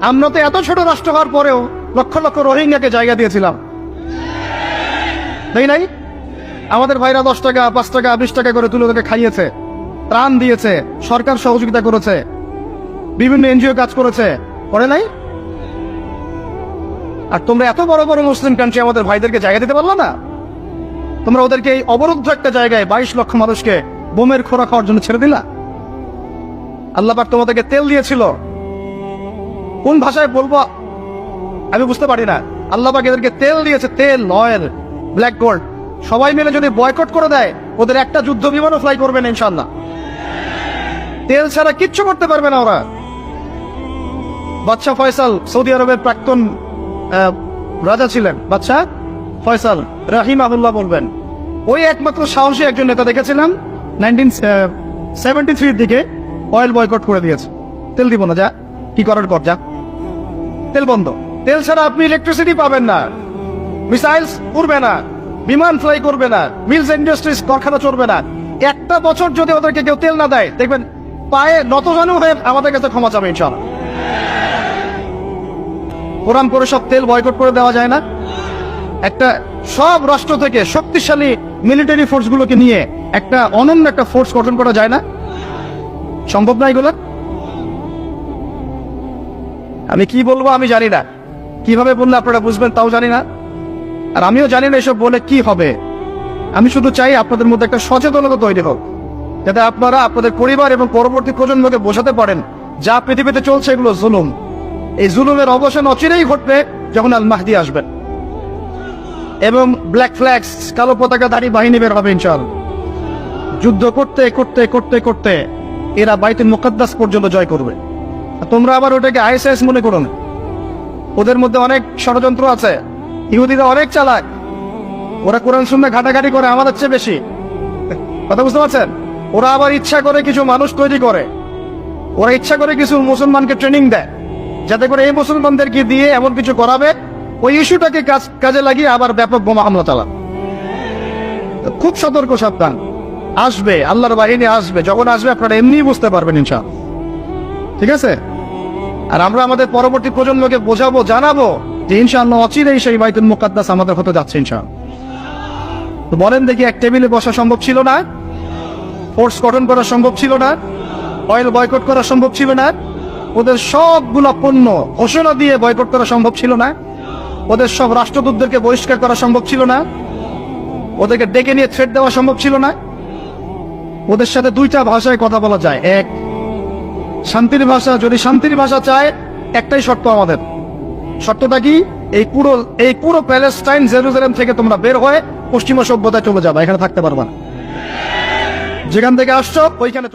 আমরা তো এত ছোট রাষ্ট্র হওয়ার পরেও লক্ষ লক্ষ রোহিঙ্গাকে জায়গা দিয়েছিলাম। তাই নাই? আমাদের ভাইরা দশ টাকা, পাঁচ টাকা, বিশ টাকা করে তুলে ওদেরকে খাইয়েছে, ত্রাণ দিয়েছে, সরকার সহযোগিতা করেছে, বিভিন্ন এনজিও কাজ করেছে। করে নাই? আর তোমরা এত বড় বড় মুসলিম কান্ট্রি আমাদের ভাইদেরকে জায়গা দিতে পারল না? তোমরা ওদেরকে এই অবরুদ্ধ একটা জায়গায় বাইশ লক্ষ মানুষকে বোমের খোরা খাওয়ার জন্য ছেড়ে দিলা? আল্লাহ তোমাদেরকে তেল দিয়েছিল। কোন ভাষায় বলব? আমি বুঝতে পারি না। আল্লাহ এদেরকে তেল দিয়েছে, তেল অয়েল ব্ল্যাক গোল্ড সবাই মিলে যদি বয়কট করে দেয়, ওদের একটা যুদ্ধ বিমানও ফ্লাই করবে না ইনশাল্লাহ তেল ছাড়া কিচ্ছু করতে পারবে না ওরা। বাদশাহ ফয়সাল সৌদি আরবের প্রাক্তন রাজা ছিলেন। বাদশাহ ফয়সাল রাহিম আবুল্লাহ বলবেন। ওই একমাত্র সাহসী একজন নেতা দেখেছিলাম নাইনটিন সেভেন্টি থ্রির দিকে অয়েল বয়কট করে দিয়েছে। তেল দিব না, যা। কি করার কর যা তেল বন্ধ। তেল ছাড়া আপনি ইলেকট্রিসিটি পাবেন না। মিসাইলস উড়বে না। বিমান ফ্লাই করবে না। মিলস ইন্ডাস্ট্রিজ কারখানা চলবে না। একটা বছর যদি ওদেরকে কেউ তেল না দেয়, দেখবেন পায়ে নতজানু হয়ে আমাদের কাছে ক্ষমা চাবে ইনশাল্লাহ কোরআন করে সব তেল বয়কট করে দেওয়া যায় না। একটা সব রাষ্ট্র থেকে শক্তিশালী মিলিটারি ফোর্স গুলোকে নিয়ে একটা অনন্য একটা ফোর্স গঠন করা যায় না। সম্ভব না এগুলো আমি কি বলব আমি জানি না। কীভাবে বললে আপনারা বুঝবেন তাও জানি না। আর আমিও জানি না এসব বলে কি হবে। আমি শুধু চাই আপনাদের মধ্যে একটা সচেতনতা তৈরি হোক, যাতে আপনারা আপনাদের পরিবার এবং পরবর্তী প্রজন্মকে বোঝাতে পারেন যা পৃথিবীতে চলছে এগুলো জুলুম। এই জুলুমের অবসান অচিরেই ঘটবে যখন আল মাহদি আসবেন। এবং ব্ল্যাক ফ্ল্যাগস, কালো পতাকাধারী বাহিনী বের হবে ইনশাল যুদ্ধ করতে করতে করতে করতে এরা বাইতুল মুকদ্দাস পর্যন্ত জয় করবে। তোমরা আবার ওটাকে আইএসআইএস মনে করো না। ওদের মধ্যে অনেক ষড়যন্ত্র আছে। ইহুদিরা অনেক চালাক। ওরা কোরআন শুনলে ঘাটাঘাটি করে, আমাদের চেয়ে বেশি। কথা বুঝতে পারছেন? ওরা আবার ইচ্ছা করে কিছু মানুষ তৈরি করে। ওরা ইচ্ছা করে কিছু মুসলমানকে ট্রেনিং দেয়। যাতে করে এই মুসলমানদেরকে দিয়ে এমন কিছু করাবে। ওই ইস্যুটাকে কাজ, কাজে লাগিয়ে আবার ব্যাপক বোমা হামলা চালাবে। তো খুব সতর্ক সাবধান। আসবে, আল্লাহর বাহিনী আসবে। যখন আসবে আপনারা এমনিই বুঝতে পারবেন ইনশাল ঠিক আছে? আর আমরা আমাদের পরবর্তী প্রজন্মকে বোঝাবো, জানাব যে ইনশাআল্লাহ অচিরেই সেই বাইতুল মুকাদ্দাস আমাদের হতে যাচ্ছে ইনশাল তো বলেন দেখি, এক টেবিলে বসা সম্ভব ছিল না? ফোর্স গঠন করা সম্ভব ছিল না? অয়েল বয়কট করা সম্ভব ছিল না? ওদের সবগুলো পণ্য ঘোষণা দিয়ে বয়কট করা সম্ভব ছিল না? ওদের সব রাষ্ট্রদূতদেরকে বহিষ্কার করা সম্ভব ছিল না? ওদেরকে ডেকে নিয়ে থ্রেড দেওয়া সম্ভব ছিল না? ওদের সাথে দুইটা ভাষায় কথা বলা যায়। এক শান্তির ভাষা, যদি শান্তির ভাষা চায়, একটাই শর্ত আমাদের। শর্তটা কি? এই পুরো এই পুরো প্যালেস্টাইন জেরুজালেম থেকে তোমরা বের হয়ে পশ্চিমা সভ্যতায় চলে যাবে, এখানে থাকতে পারবা যেখান থেকে আসছো, ওইখানে